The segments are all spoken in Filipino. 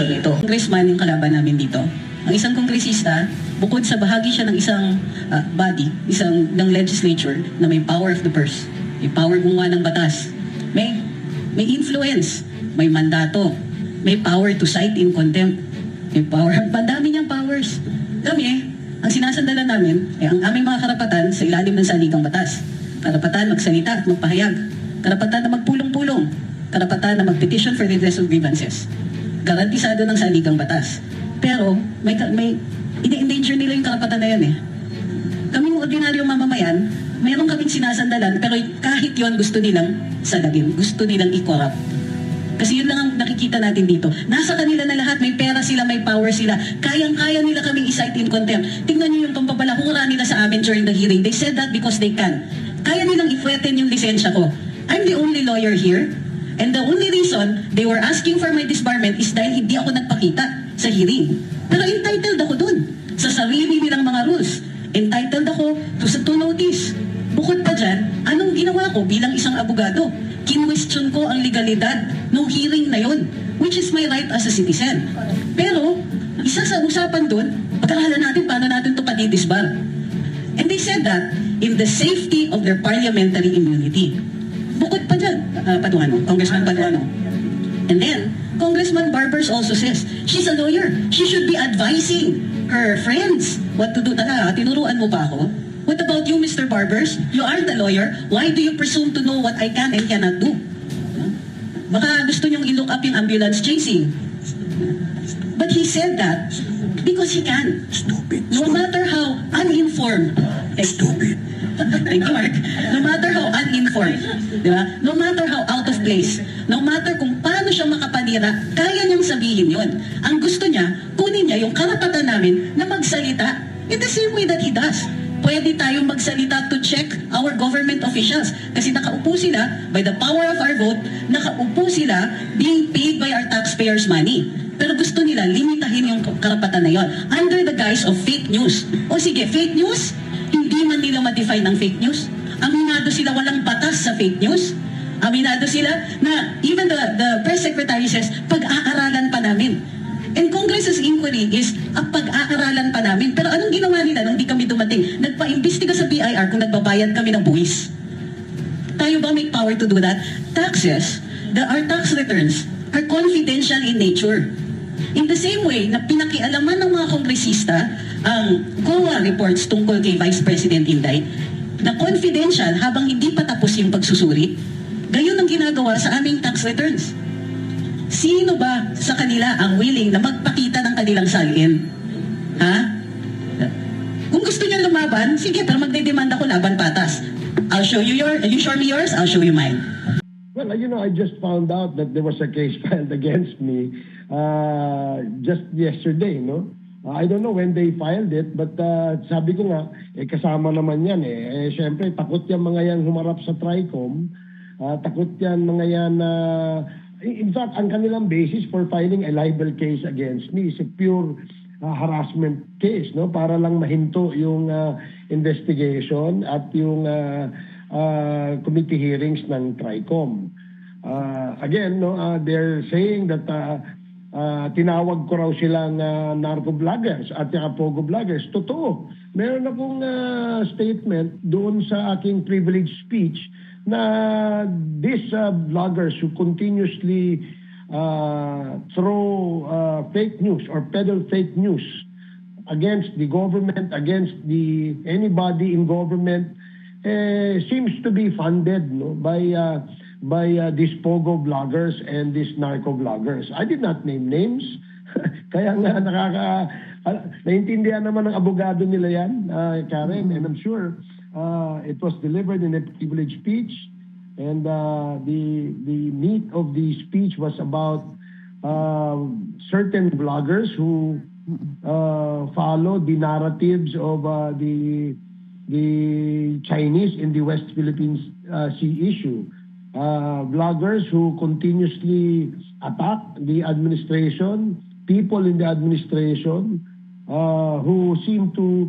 ito. Congressman yung kalaban namin dito. Ang isang kongresista, bukod sa bahagi siya ng isang ah, body, isang ng legislature na may power of the purse, may power gumawa ng batas, may may influence, may mandato, may power to cite in contempt, may power, madami niyang powers. Kami, ang sinasandalan namin ay ang aming mga karapatan sa ilalim ng saligang batas. Karapatan magsalita at magpahayag. Karapatan na magpulong-pulong. Karapatan na mag-petition for redress of grievances garantisado ng saligang batas. Pero may may ini-endanger nila yung karapatan na yan eh. Kaming ordinaryong mamamayan, meron kaming sinasandalan pero kahit yon gusto nilang salagin, gusto nilang i-corrupt. Kasi yun lang ang nakikita natin dito. Nasa kanila na lahat, may pera sila, may power sila. Kayang-kaya nila kaming i-cite in contempt. Tingnan niyo yung pampabalahura nila sa amin during the hearing. They said that because they can. Kaya nilang i-threaten yung lisensya ko. I'm the only lawyer here. And the only reason they were asking for my disbarment is dahil hindi ako nagpakita sa hearing. Pero entitled ako dun. Sa sarili nilang mga rules. Entitled ako to, to notice. Bukod pa dyan, anong ginawa ko bilang isang abogado? Kinwestiyon ko ang legalidad ng hearing na yon, which is my right as a citizen. Pero, isa sa usapan doon, pag-aralan natin paano natin ito padidisbar. And they said that in the safety of their parliamentary immunity. Bukod pa dyan, uh, Paduano, Congressman Paduano. And then, Congressman Barbers also says, she's a lawyer. She should be advising her friends what to do. Taka, tinuruan mo pa ako? What about you, Mr. Barbers? You aren't a lawyer. Why do you presume to know what I can and cannot do? Baka gusto niyong i-look up yung ambulance chasing. But he said that because he can. Stupid. No matter how uninformed. Stupid. Thank you, Mark. No matter uninformed, di ba? No matter how out of place, no matter kung paano siya makapanira, kaya niyang sabihin yon. Ang gusto niya, kunin niya yung karapatan namin na magsalita in the same way that he does. Pwede tayong magsalita to check our government officials. Kasi nakaupo sila, by the power of our vote, nakaupo sila being paid by our taxpayers' money. Pero gusto nila limitahin yung karapatan na yon under the guise of fake news. O sige, fake news, hindi man nila ma-define ang fake news. Aminado sila walang batas sa fake news. Aminado sila na even the, the press secretary says, pag-aaralan pa namin. And Congress's inquiry is ang pag-aaralan pa namin. Pero anong ginawa nila nung di kami dumating? Nagpa-imbestiga sa BIR kung nagbabayad kami ng buwis. Tayo ba may power to do that? Taxes, the, our tax returns are confidential in nature. In the same way na pinakialaman ng mga kongresista ang COA reports tungkol kay Vice President Inday, na confidential habang hindi pa tapos yung pagsusuri, gayon ang ginagawa sa aming tax returns. Sino ba sa kanila ang willing na magpakita ng kanilang salin? Ha? Kung gusto niyo lumaban, sige, pero magdedemand ako laban patas. I'll show you your, you show me yours, I'll show you mine. Well, you know, I just found out that there was a case filed against me uh, just yesterday, no? Uh, I don't know when they filed it, but uh, sabi ko nga, eh, kasama naman yan eh. eh Siyempre, takot yan mga yan humarap sa TRICOM. Uh, takot yan mga yan na... in fact, ang kanilang basis for filing a libel case against me is a pure uh, harassment case, no? Para lang mahinto yung uh, investigation at yung uh, uh, committee hearings ng TRICOM. Uh, again, no, uh, they're saying that uh, uh, tinawag ko raw silang uh, narco vloggers at saka pogo vloggers. Totoo. Meron akong uh, statement doon sa aking privileged speech na these uh, vloggers who continuously uh, throw uh, fake news or peddle fake news against the government, against the anybody in government, eh, seems to be funded no, by uh, by uh, these pogo vloggers and these narco vloggers. I did not name names. Kaya nga nakaka uh, naintindihan naman ng abogado nila yan, uh, Karen, and I'm sure uh, it was delivered in a privileged speech and uh, the the meat of the speech was about uh, certain vloggers who uh, follow the narratives of uh, the the Chinese in the West Philippines uh, Sea issue. Uh, vloggers who continuously attack the administration, people in the administration uh, who seem to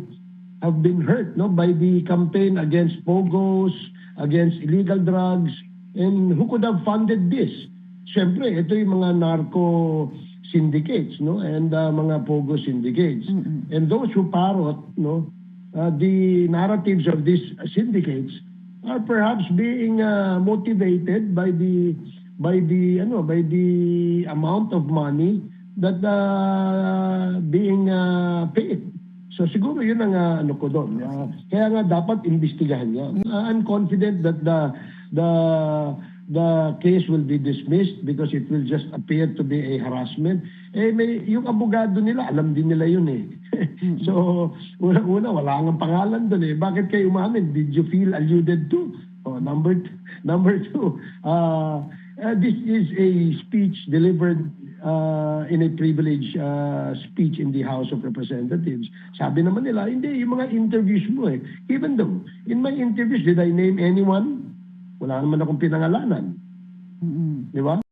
have been hurt no, by the campaign against pogos, against illegal drugs, and who could have funded this? Siyempre, ito yung mga narco syndicates, no? And uh, mga pogo syndicates. And those who parrot, no, uh, the narratives of these syndicates are perhaps being uh, motivated by the by the ano by the amount of money that uh, being uh, paid. So siguro yun ang uh, ano ko doon. Uh, kaya nga dapat imbestigahan niya. Uh, I'm confident that the the the case will be dismissed because it will just appear to be a harassment. Eh may yung abogado nila alam din nila yun eh. so una-una wala nga pangalan doon eh. Bakit kayo umamin? Did you feel alluded to? Oh, number number two, uh, uh, this is a speech delivered uh, in a privileged uh, speech in the House of Representatives. Sabi naman nila, hindi, yung mga interviews mo eh. Even though, in my interviews, did I name anyone? Wala naman akong pinangalanan. Di ba?